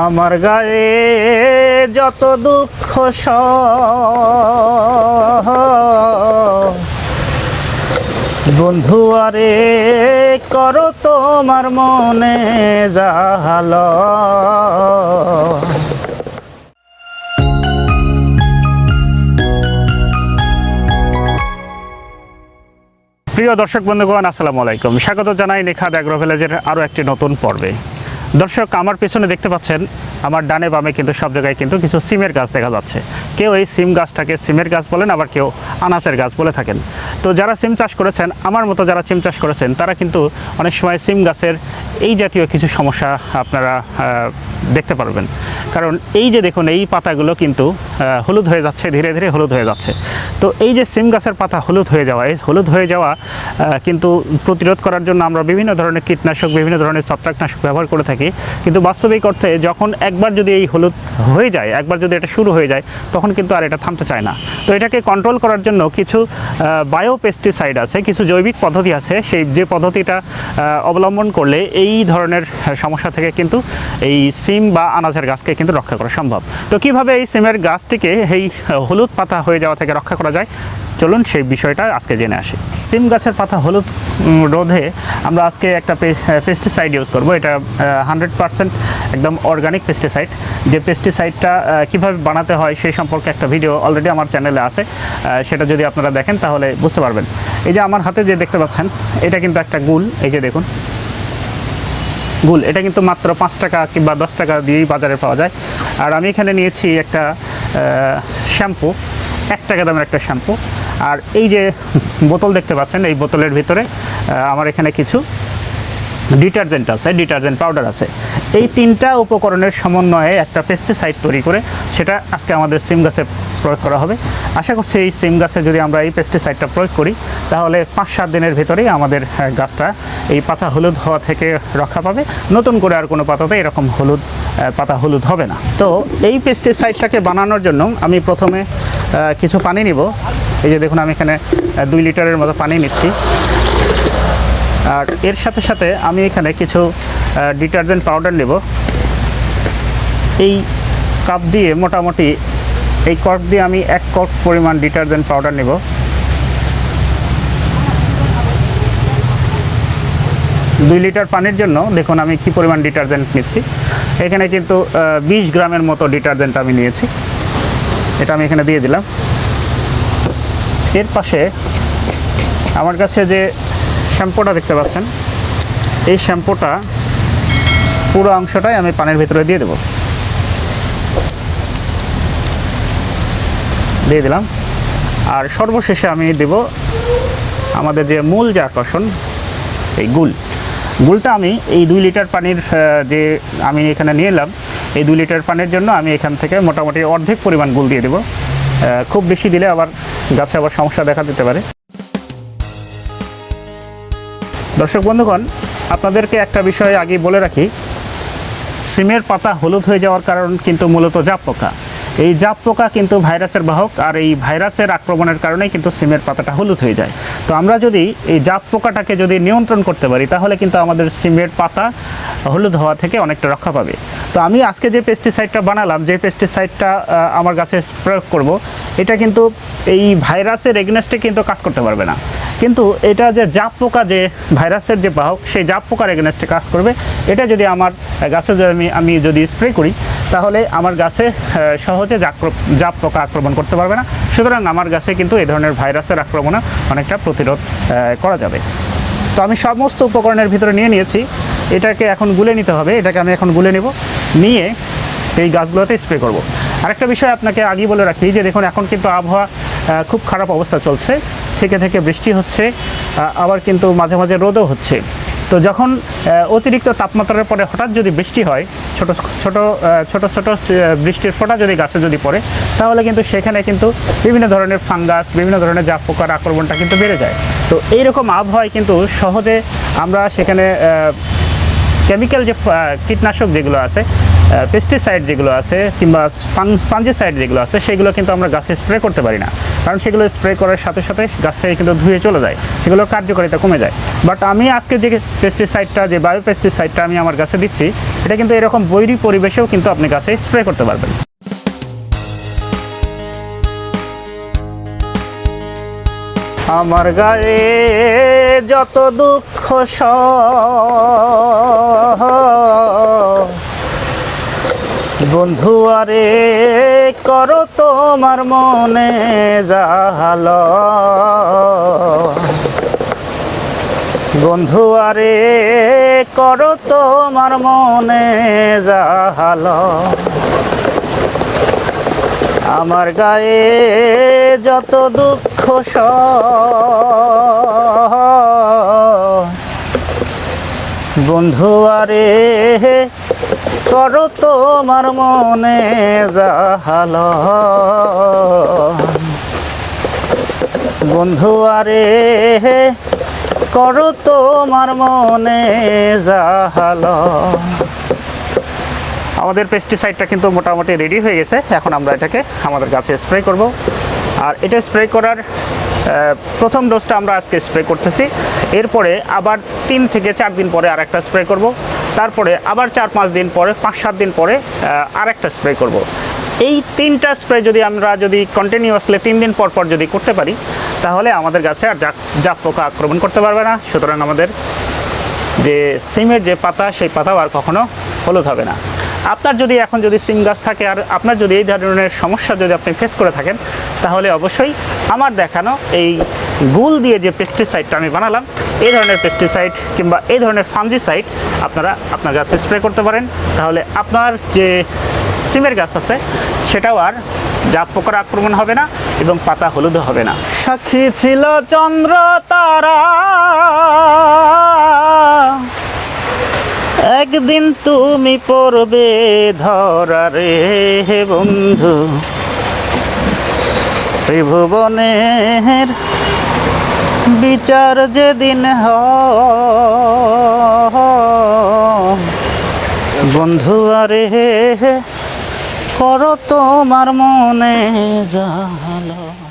আমার গায়ে যত দুঃখ স বন্ধু, আরে করো তোমার মনে জাহাল। প্রিয় দর্শক বন্ধুগণ, আসসালামু আলাইকুম। স্বাগত জানাই নেখাদ অ্যাগ্রো ভিলেজের আরও একটি নতুন পর্বে। দর্শক, আমার পেছনে দেখতে পাচ্ছেন, আমার ডানে বামে কিন্তু সব জায়গায় কিন্তু কিছু সিমের গাছ দেখা যাচ্ছে। কেউ এই সিম গাছটাকে সিমের গাছ বলেন, আবার কেউ আনাচের গাছ বলে থাকেন। তো যারা সিম চাষ করেছেন, আমার মতো যারা সিম চাষ করেছেন, তারা কিন্তু অনেক সময় সিম গাছের এই জাতীয় কিছু সমস্যা আপনারা দেখতে পারবেন। কারণ এই যে দেখুন, এই পাতাগুলো কিন্তু হলুদ হয়ে যাচ্ছে, ধীরে ধীরে হলুদ হয়ে যাচ্ছে। তো এই যে সিম গাছের পাতা হলুদ হয়ে যাওয়া, এই হলুদ হয়ে যাওয়া কিন্তু প্রতিরোধ করার জন্য আমরা বিভিন্ন ধরনের কীটনাশক, বিভিন্ন ধরনের ছত্রাকনাশক ব্যবহার করে থাকি। কিন্তু বাস্তবিক অর্থে যখন একবার যদি এই হলুদ হয়ে যায়, একবার যদি এটা শুরু হয়ে যায়, তখন কিন্তু আর এটা থামতে চায় না। তো এটাকে কন্ট্রোল করার জন্য কিছু বায়োপেস্টিসাইড আছে, কিছু জৈবিক পদ্ধতি আছে। সেই যে পদ্ধতিটা অবলম্বন করলে এই ধরনের সমস্যা থেকে কিন্তু এই সিম বা আনাজের গাছকে কিন্তু রক্ষা করা সম্ভব। তো কীভাবে এই সিমের গাছটিকে এই হলুদ পাতা হয়ে যাওয়া থেকে রক্ষা করা যায়। চলুন সেই বিষয়টা আজকে জেনে আসি। সিম গাছের পাতা হলুদ রোধে আমরা আজকে একটা পেস্টিসাইড ইউজ করব। এটা হান্ড্রেড পারসেন্ট একদম অর্গানিক পেস্টিসাইড যে পেস্টিসাইডটা কীভাবে বানাতে হয় সেই সম্পর্কে একটা ভিডিও অলরেডি আমার চ্যানেলে আছে। সেটা যদি আপনারা দেখেন তাহলে বুঝতে পারবেন। এই যে আমার হাতে যে দেখতে পাচ্ছেন, এটা কিন্তু একটা গুল। এই যে দেখুন। গুল, এটা কিন্তু মাত্র পাঁচ টাকা কিংবা দশ টাকা দিয়েই বাজারে পাওয়া যায়। আর আমি এখানে নিয়েছি একটা শ্যাম্পু, এক টাকা দামের একটা শ্যাম্পু। আর এই যে বোতল দেখতে পাচ্ছেন, এই বোতলের ভিতরে আমার এখানে কিছু ডিটারজেন্ট আছে, ডিটারজেন্ট পাউডার আছে। এই তিনটা উপকরণের সমন্বয়ে একটা পেস্টিসাইড তৈরি করে সেটা আজকে আমাদের সিম গাছে প্রয়োগ করা হবে। আশা করছি এই সিম গাছে যদি আমরা এই পেস্টিসাইডটা প্রয়োগ করি, তাহলে পাঁচ সাত দিনের ভেতরেই আমাদের গাছটা এই পাতা হলুদ হওয়া থেকে রক্ষা পাবে। নতুন করে আর কোনো পাতাতে এরকম হলুদ পাতা হলুদ হবে না। তো এই পেস্টিসাইডটাকে বানানোর জন্য আমি প্রথমে কিছু পানি নিব। এই যে দেখুন, আমি এখানে দুই লিটারের মতো পানি নিচ্ছি। আর এর সাথে সাথে আমি এখানে কিছু ডিটারজেন্ট পাউডার নেব। এই কাপ দিয়ে মোটামুটি এই কর্ক দিয়ে আমি এক কর্ক পরিমাণ ডিটারজেন্ট পাউডার নেব। দুই লিটার পানির জন্য, দেখুন আমি কি পরিমাণ ডিটারজেন্ট নিচ্ছি। এখানে কিন্তু বিশ গ্রামের মতো ডিটারজেন্ট আমি নিয়েছি। এটা আমি এখানে দিয়ে দিলাম। এর পাশে আমার কাছে যে শ্যাম্পুটা দেখতে পাচ্ছেন। এই শ্যাম্পুটা পুরো অংশটাই আমি পানির ভিতরে দিয়ে দেব। দিয়ে দিলাম। আর সর্বশেষে আমি দেব আমাদের যে মূল যে আকর্ষণ, এই গুল। গুলটা আমি এই দুই লিটার পানির যে আমি এখানে নিয়ে এলাম, এই দুই লিটার পানির জন্য আমি এখান থেকে মোটামুটি অর্ধেক পরিমাণ গুল দিয়ে দেবো। খুব বেশি দিলে আবার গাছে আবার সমস্যা দেখা দিতে পারে। দর্শক বন্ধুগণ, আপনাদেরকে একটা বিষয় আগে বলে রাখি। সিমের পাতা হলুদ হয়ে যাওয়ার কারণ কিন্তু মূলত জাপ পোকা। এই জাপ পোকা কিন্তু ভাইরাসের বাহক, আর এই ভাইরাসের আক্রমণের কারণেই কিন্তু সিমের পাতাটা হলুদ হয়ে যায়। তো আমরা যদি এই জাপ পোকাটাকে যদি নিয়ন্ত্রণ করতে পারি, তাহলে কিন্তু আমাদের সিমের পাতা হলুদ হওয়া থেকে অনেকটা রক্ষা পাবে। তো আমি আজকে যে পেস্টিসাইডটা বানালাম, যে পেস্টিসাইডটা আমার গাছে প্রয়োগ করব, এটা কিন্তু এই ভাইরাসের এগনেস্টে কিন্তু কাজ করতে পারবে না। কিন্তু এটা যে জাপ পোকা যে ভাইরাসের যে বাহক, সেই জাপ পোকার এগেনস্টে কাজ করবে। এটা যদি আমার গাছে যদি আমি আমি যদি স্প্রে করি, তাহলে আমার গাছে সহজে জাপ জাপ পোকা আক্রমণ করতে পারবে না। সুতরাং আমার গাছে কিন্তু এই ধরনের ভাইরাসের আক্রমণে অনেকটা প্রতিরোধ করা যাবে। তো আমি সমস্ত উপকরণের ভিতরে নিয়ে নিয়েছি। এটাকে এখন গুলে নিতে হবে, এটাকে আমি এখন গুলে নেব, নিয়ে এই গাছগুলোতে স্প্রে করব। আরেকটা বিষয় আপনাকে আগেই বলে রাখি যে দেখুন, এখন কিন্তু আবহাওয়া খুব খারাপ অবস্থা চলছে, থেকে থেকে বৃষ্টি হচ্ছে আবার কিন্তু মাঝে মাঝে রোদও হচ্ছে। তো যখন অতিরিক্ত তাপমাত্রার পরে হঠাৎ যদি বৃষ্টি হয়, ছোট ছোট ছোট ছোট বৃষ্টির ফোঁটা যদি গাছে যদি পড়ে, তাহলে কিন্তু সেখানে কিন্তু বিভিন্ন ধরনের ফাঙ্গাস, বিভিন্ন ধরনের জাপ পোকার আক্রমণটা কিন্তু বেড়ে যায়। তো এইরকম আবহাওয়ায় কিন্তু সহজে আমরা সেখানে কেমিক্যাল যে কীটনাশক যেগুলো আছে পেস্টিসাইড যেগুলো আছে, কিংবা ফাঞ্জিসাইড যেগুলো আছে, সেগুলো কিন্তু আমরা গাছে স্প্রে করতে পারি না। কারণ সেগুলো স্প্রে করার সাথে সাথে গাছ থেকে কিন্তু ধুয়ে চলে যায়। সেগুলোর কার্যকারিতা কমে যায়। বাট আমি আজকে যে পেস্টিসাইডটা যে বায়ো পেস্টিসাইডটা আমি আমার গাছে দিচ্ছি, এটা কিন্তু এরকম বৈরী পরিবেশেও কিন্তু আপনি গাছে স্প্রে করতে পারবেন। আমার গায়ে যত দুঃখ বন্ধু, আরে করো তোমার মনে জাহাল বন্ধু, আরে করো তোমার মনে জাহাল আমার গায়ে যত দুঃখ সহ বন্ধু, আরে করো তোমার মনে জাহাল। বন্ধু, আরে করো তোমার মনে জাহাল। আমাদের পেস্টিসাইডটা কিন্তু মোটামুটি রেডি হয়ে গেছে। এখন আমরা এটাকে আমাদের গাছে স্প্রে করব। আর এটা স্প্রে করার প্রথম ডোজটা আমরা আজকে স্প্রে করতেছি। এরপরে আবার তিন থেকে চার দিন পরে আর একটা স্প্রে করব। তারপরে আবার চার পাঁচ দিন পরে, পাঁচ সাত দিন পরে আর একটা স্প্রে করব। এই তিনটা স্প্রে যদি আমরা যদি কন্টিনিউয়াসলি তিন দিন পর পর যদি করতে পারি, তাহলে আমাদের গাছে আর জাক পোকা আক্রমণ করতে পারবে না। সুতরাং আমাদের যে সিমের যে পাতা, সেই পাতাও আর কখনো হলুদ হবে না। আপনার যদি এখন যদি সিম গাছ থাকে আর আপনার যদি এই ধরনের সমস্যা যদি আপনি ফেস করে থাকেন তাহলে অবশ্যই আমার দেখানো এই গুল দিয়ে যে পেস্টিসাইডটা আমি বানালাম, এই ধরনের পেস্টিসাইড কিংবা এই ধরনের ফাঙ্গিসাইড আপনারা আপনার গাছে স্প্রে করতে পারেন। তাহলে আপনার যে সিমের গাছ আছে, সেটাও আর জাত পোকার আক্রমণ হবে না এবং পাতা হলুদ হবে না। সাক্ষী ছিল চন্দ্র তারা। একদিন তুমি পড়বে ধরা রে হে বন্ধু। ত্রিভুবনের বিচার যেদিন হ বন্ধু আরে করো তোমার মনে জালো